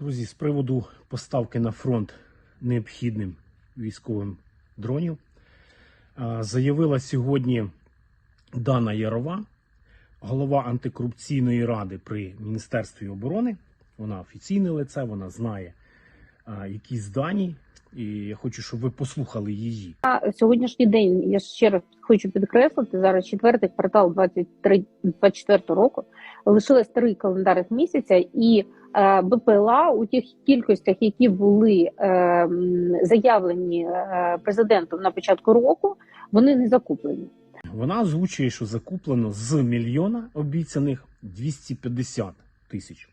Друзі, з приводу поставки на фронт необхідним військовим дронів, заявила сьогодні Дана Ярова, голова антикорупційної ради при Міністерстві оборони. Вона офіційне лице, вона знає якісь дані, і я хочу, щоб ви послухали її. На сьогоднішній день я ще раз хочу підкреслити зараз четвертий квартал 23 24 року. Лишилось три календарних місяця, і е, БПЛА у тих кількостях, які були е, заявлені е, президентом на початку року, вони не закуплені. Вона озвучує, що закуплено з мільйона обіцяних 250 тисяч.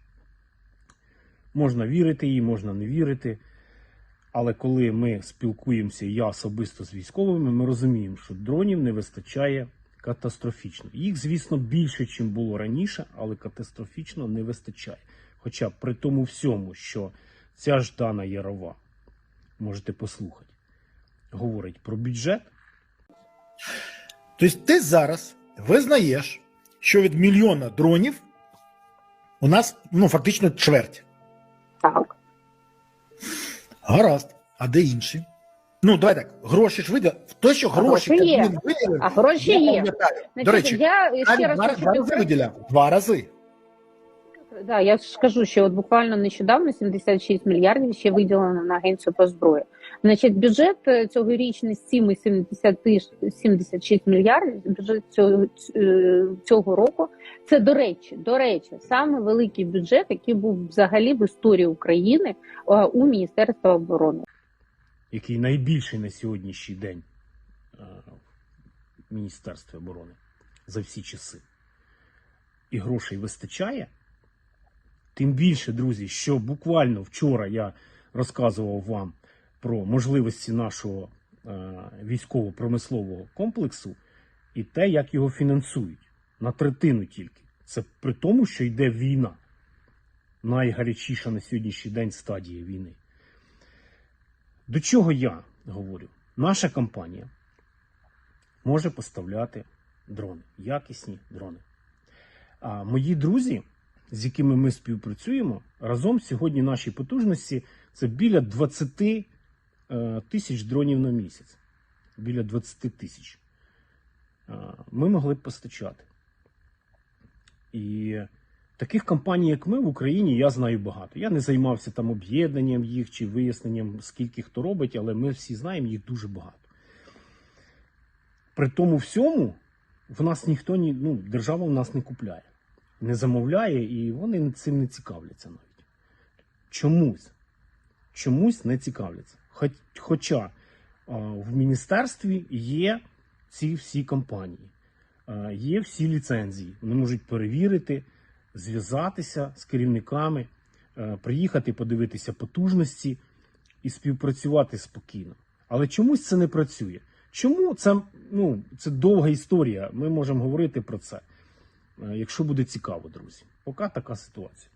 Можна вірити їй, можна не вірити. Але коли ми спілкуємося, я особисто з військовими, ми розуміємо, що дронів не вистачає катастрофічно. Їх, звісно, більше, ніж було раніше, але катастрофічно не вистачає. Хоча при тому всьому, що ця ж Дана Ярова, можете послухати, говорить про бюджет, Тобто ти зараз визнаєш, що від мільйона дронів у нас ну, фактично чверть. Так. Гаразд. А де інші? Ну, давай так, гроші ж виділи. Те, що А гроші гроші є. Кабмін виділив, А гроші я є. пам'ятаю. Значить, До речі, я ще раз два, хочу два рази підкреслити. виділяв. Два рази. Да, я ж кажу, що от буквально нещодавно 76 мільярдів ще виділено на агенцію по зброї. Значить, бюджет е, цьогорічний з цими 70 тиш- 76 мільярдів. Бюджет цього, е, цього року це до речі, до речі, саме великий бюджет, який був взагалі в історії України е, у Міністерства оборони. який найбільший на сьогоднішній день в Міністерстві оборони за всі часи, і грошей вистачає. Тим більше, друзі, що буквально вчора я розказував вам про можливості нашого е, військово-промислового комплексу і те, як його фінансують на третину тільки. Це при тому, що йде війна, найгарячіша на сьогоднішній день стадія війни. До чого я говорю? Наша компанія може поставляти дрони, якісні дрони. А мої друзі, з якими ми співпрацюємо, разом сьогодні наші потужності це біля 20 е, тисяч дронів на місяць. Біля 20 тисяч. Е, Ми могли б постачати. І таких компаній, як ми в Україні, я знаю багато. Я не займався там об'єднанням їх чи виясненням, скільки хто робить, але ми всі знаємо їх дуже багато. При тому всьому в нас ніхто ні, ну, держава в нас не купляє, не замовляє, і вони цим не цікавляться навіть. Чомусь. Чомусь не цікавляться. Хоч, хоча а, в міністерстві є ці всі компанії, а, є всі ліцензії. Вони можуть перевірити, зв'язатися з керівниками, е, приїхати подивитися потужності і співпрацювати спокійно. Але чомусь це не працює. Чому це, ну, це довга історія? Ми можемо говорити про це, е, якщо буде цікаво, друзі. Поки така ситуація.